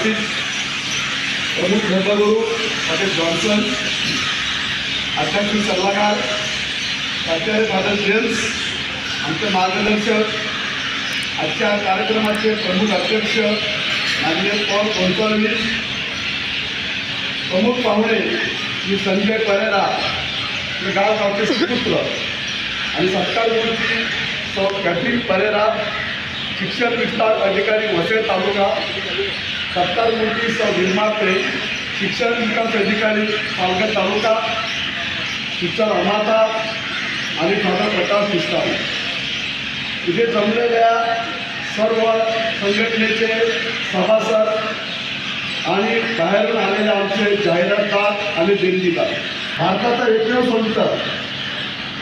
उपस्थित प्रमुख धर्मगुरू फादर जॉन्सन आध्यात्मिक सल्लागार प्राचार्य फादर जेम्स आमचे मार्गदर्शक आजच्या कार्यक्रमाचे प्रमुख अध्यक्ष माननीय पॉल गोंचाळवीस प्रमुख पाहुणे श्री संजय परेरा हे गाव गावचे सुपुत्र आणि सत्कारमूर्ती सौ कॅथरीन परेरा शिक्षण विस्तार अधिकारी वसई तालुका सत्कार मूर्ती सौ निर्माते शिक्षण विकास अधिकारी पालघर तालुका शिक्षण अमाता आणि फादर प्रकाश मिश्रा. इथे जमलेल्या सर्व संघटनेचे सभासद आणि बाहेरून आलेले आमचे जाहिरातदार आणि देणगीदार भारताचा एकमेव संत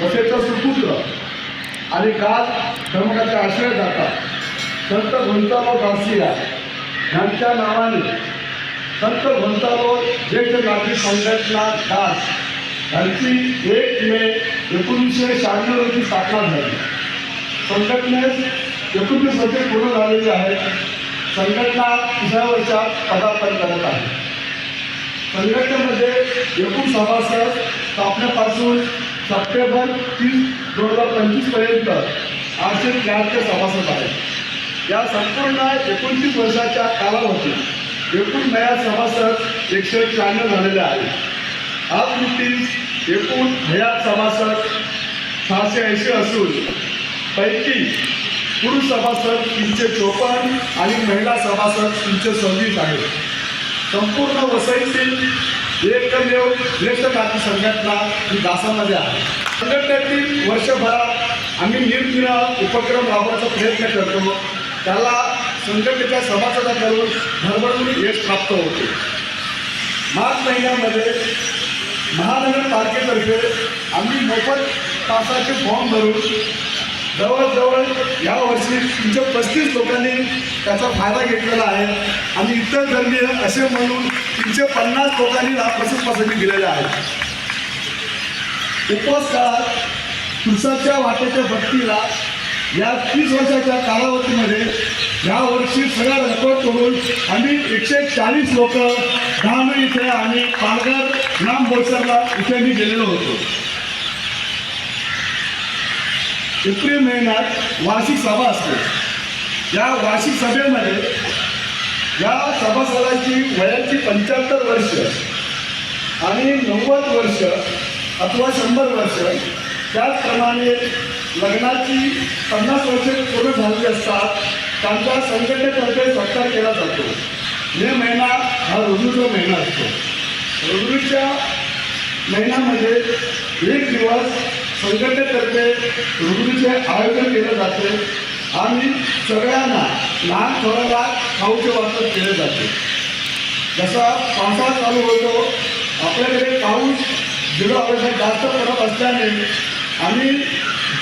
वसेचा सुपुत्र आणि गाज धर्मकाचे आश्रयदाता संत गुंताबा गासिया. यांच्या नावाने संत गोंतालो ज्येष्ठ नागरिक संघटना दास यांची एक मे एकोणीसशे शहाण्णव रोजी स्थापना झाली. संघटनेस एकोणतीस वर्षे पूर्ण झालेली आहे. संघटना तिसऱ्या वर्षात पदार्पण करत आहे. संघटनेमध्ये एकूण सभासद स्थापनेपासून सप्टेंबर तीस दोन हजार पंचवीसपर्यंत आठशे त्र्याहत्तर सभासद आहेत. या संपूर्ण एकोणतीस वर्षाच्या कालावधीत एकूण नया सभासद एकशे शहाण्णव झालेले आहेत. आज नुकतीच एकूण हयात सभासद सहाशे ऐंशी असून पैकी पुरुष सभासद तीनशे चोपन्न आणि महिला सभासद तीनशे सव्वीस आहेत. संपूर्ण वसईतील एकमेव ज्येष्ठ जाती संघटना ही दासामध्ये आहे. संघटनेतील वर्षभरात आम्ही निरनिरा उपक्रम राबवण्याचा प्रयत्न करतो. त्याला संघटनेच्या सभासदाकडून भरभरून यश प्राप्त होते. मार्च महिन्यामध्ये महानगरपालिकेतर्फे आम्ही मोफत तासाचे फॉर्म भरून जवळजवळ यावर्षी तीनशे पस्तीस लोकांनी त्याचा फायदा घेतलेला आहे. आणि इतर धर्मीय असे म्हणून तीनशे पन्नास लोकांनी प्रसिद्ध पसंती दिलेल्या आहेत उपवास काळात पुरुषाच्या वाटेच्या भक्तीला या तीस वर्षाच्या कालावधीमध्ये यावर्षी सगळा रेकॉर्ड करून आम्ही एकशे चाळीस लोक डहाणू इथे आणि पालघर ग्राम बोरसरला इथे मी गेलेलो होतो. एप्रिल महिन्यात वार्षिक सभा असते. या वार्षिक सभेमध्ये या सभासदांची वयाची पंच्याहत्तर वर्ष आणि नव्वद वर्ष अथवा शंभर वर्ष त्याचप्रमाणे लग्नाची पन्नास वर्षे पूर्ण झालेली असतात. त्यांचा संघटनेतर्फे सत्कार केला जातो. मे महिना हा ऋतूचा महिना असतो. ऋतूच्या महिन्यामध्ये एक दिवस संघटनेतर्फे ऋतूचे आयोजन केलं जाते आणि सगळ्यांना लहान थोड्याला खाऊचे वाटप केले जाते. जसा पावसाळा चालू होतो आपल्याकडे पाऊस जिल्हा अपेक्षा जास्त पडत असल्याने आम्ही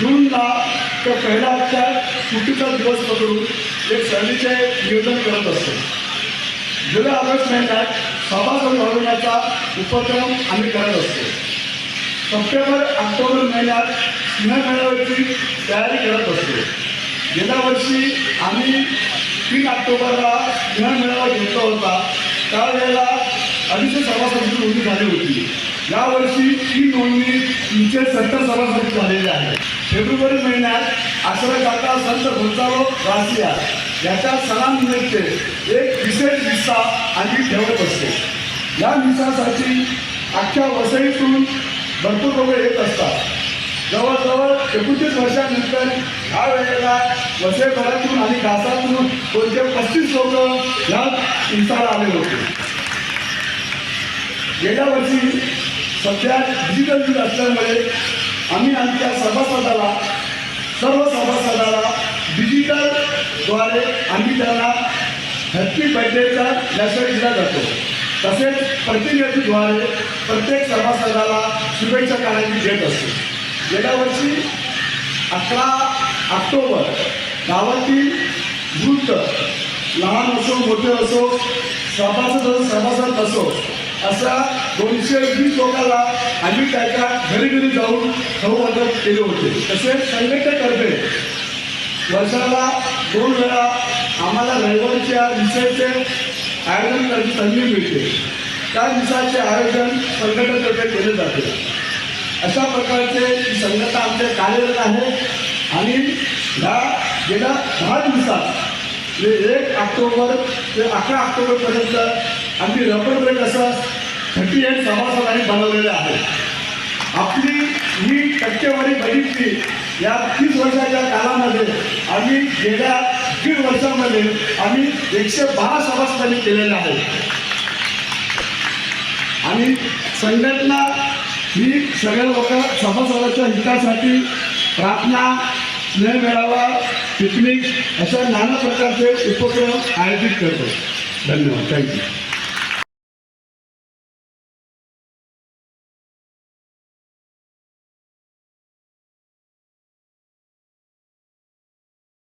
जूनला तर पहिला आजच्या सुट्टीचा दिवस पकडून एक सहलीचे नियोजन करत असतो. जुलै ऑगस्ट महिन्यात सभासद वाढवण्याचा उपक्रम आम्ही करत असतो. सप्टेंबर ऑक्टोबर महिन्यात सिंहमेळाव्याची तयारी करत असतो. गेल्या वर्षी आम्ही तीन ऑक्टोबरला सिंहमेळावा घेतला होता. त्यावेळेला अडीचशे सभासदांची नोंदणी झाली होती. यावर्षी ही नोंदणी तीनशे सत्तर सभासद झालेली आहे फेब्रुवारी महिन्यात आश्रय दाता संत गोंचालो रासिया याच्या सणानिमित्त एक विशेष दिसा आम्ही ठेवत असतो. या दिवसासाठी अख्ख्या वसईतून भरपूर लोक येत असतात. जवळजवळ एकोणतीस वर्षानंतर ह्या वेळेला वसईभरातून आणि घासातून कोणते पस्तीस लोक ह्या दिवसाला आले होते. गेल्या वर्षी सध्या डिजिटल युग असल्यामुळे आम्ही आमच्या सभासदाला सर्व सभासदाला डिजिटलद्वारे आम्ही त्यांना हॅपी बर्थडेचा मेसेज दिला जातो तसेच प्रतिनिधीद्वारे प्रत्येक सभासदाला शुभेच्छा कार्याची भेट असते. गेल्या वर्षी अकरा ऑक्टोबर गावातील वृद्ध लहान असो मोठे असो सभासद सभासद असो असा दोनशे वीस लोकांना आम्ही त्याच्या घरी घरी जाऊन खाऊ वाटप केले होते. तसेच संघटनेतर्फे वर्षाला दोन वेळा आम्हाला रविवारीच्या विषयाचे आयोजन करण्याची संधी मिळते. त्या दिवसाचे आयोजन संघटनेतर्फे केले जाते. अशा प्रकारचे संघटना आमच्या कार्यरत आहे आणि ह्या गेल्या दहा दिवसात म्हणजे एक ऑक्टोबर ते अकरा ऑक्टोबरपर्यंत आम्ही रबर ब्रेक असं थर्टी एट सभासदांनी बनवलेले आहे आपली ही टक्केवारी बघितली या तीस वर्षाच्या कालामध्ये आम्ही गेल्या दीड वर्षामध्ये आम्ही एकशे बारा सभासदांनी केलेले आहे आणि संघटना ही सगळे लोक सभासदाच्या हितासाठी प्रार्थना स्नेह मेळावा पिकनिक अशा नाना प्रकारचे उपक्रम आयोजित करतो. धन्यवाद. थँक्यू